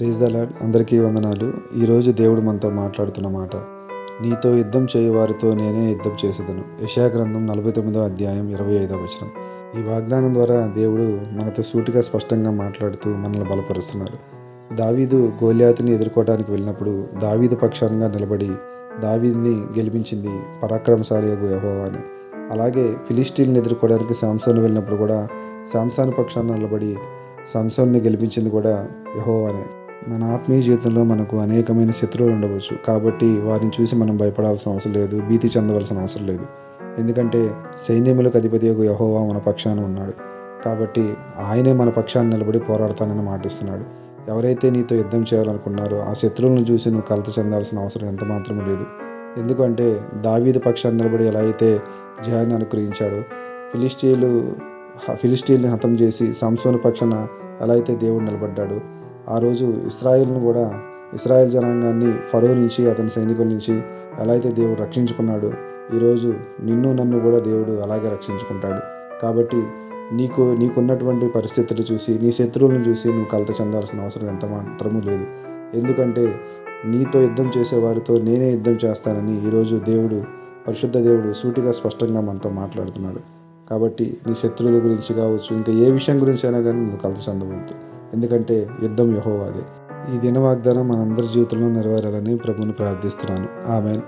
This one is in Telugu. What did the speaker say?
ప్రేజ్ ద అందరికీ వందనాలు. ఈరోజు దేవుడు మనతో మాట్లాడుతున్న మాట నీతో యుద్ధం చేయు వారితో నేనే యుద్ధం చేసేదను. యశా గ్రంథం నలభై తొమ్మిదో అధ్యాయం ఇరవై ఐదో వచనం. ఈ వాగ్దానం ద్వారా దేవుడు మనతో సూటిగా స్పష్టంగా మాట్లాడుతూ మనల్ని బలపరుస్తున్నారు. దావీదు గోల్యాతిని ఎదుర్కోవడానికి వెళ్ళినప్పుడు దావీదు పక్షంగా నిలబడి దావీదుని గెలిపించింది పరాక్రమశాలి యహోవాని అలాగే ఫిలిస్టీన్ని ఎదుర్కోవడానికి శాంసోన్ వెళ్ళినప్పుడు కూడా శాంసాన్ పక్షాన్ని నిలబడి సంసోన్ని గెలిపించింది కూడా యహోవానే మన ఆత్మీయ జీవితంలో మనకు అనేకమైన శత్రువులు ఉండవచ్చు. కాబట్టి వారిని చూసి మనం భయపడాల్సిన అవసరం లేదు భీతి చెందవలసిన అవసరం లేదు. ఎందుకంటే సైన్యములకు అధిపతి యొక్క యహోవా మన పక్షాన ఉన్నాడు. కాబట్టి ఆయనే మన పక్షాన్ని నిలబడి పోరాడతానని మాటిస్తున్నాడు. ఎవరైతే నీతో యుద్ధం చేయాలనుకున్నారో ఆ శత్రువులను చూసి నువ్వు కలత చెందాల్సిన అవసరం ఎంత మాత్రం లేదు. ఎందుకంటే దావీదు పక్షాన్ని నిలబడి ఎలా అయితే జయాన్ని అనుగ్రహించాడో ఫిలిస్టీలు ఫిలిస్టీల్ని హతం చేసి సంసోను పక్షాన ఎలా అయితే దేవుడు నిలబడ్డాడు ఆ రోజు ఇస్రాయిల్ను కూడా ఇస్రాయల్ జనాంగాన్ని ఫరో నుంచి అతని సైనికుల నుంచి ఎలా అయితే దేవుడు రక్షించుకున్నాడు ఈరోజు నిన్ను నన్ను కూడా దేవుడు అలాగే రక్షించుకుంటాడు. కాబట్టి నీకు నీకున్నటువంటి పరిస్థితులు చూసి నీ శత్రువులను చూసి నువ్వు కలత చెందాల్సిన అవసరం ఎంత మాత్రమూ లేదు. ఎందుకంటే నీతో యుద్ధం చేసేవారితో నేనే యుద్ధం చేస్తానని ఈరోజు దేవుడు పరిశుద్ధ దేవుడు సూటిగా స్పష్టంగా మనతో మాట్లాడుతున్నాడు. కాబట్టి నీ శత్రువుల గురించి కావచ్చు ఇంకా ఏ విషయం గురించి అయినా కానీ నువ్వు కలత చెందవద్దు. ఎందుకంటే యుద్ధం యహోవాదే. ఈ దిన వాగ్దానం మనందరి జీవితంలో నెరవేరాలని ప్రభుని ప్రార్థిస్తున్నాను. ఆమెన్.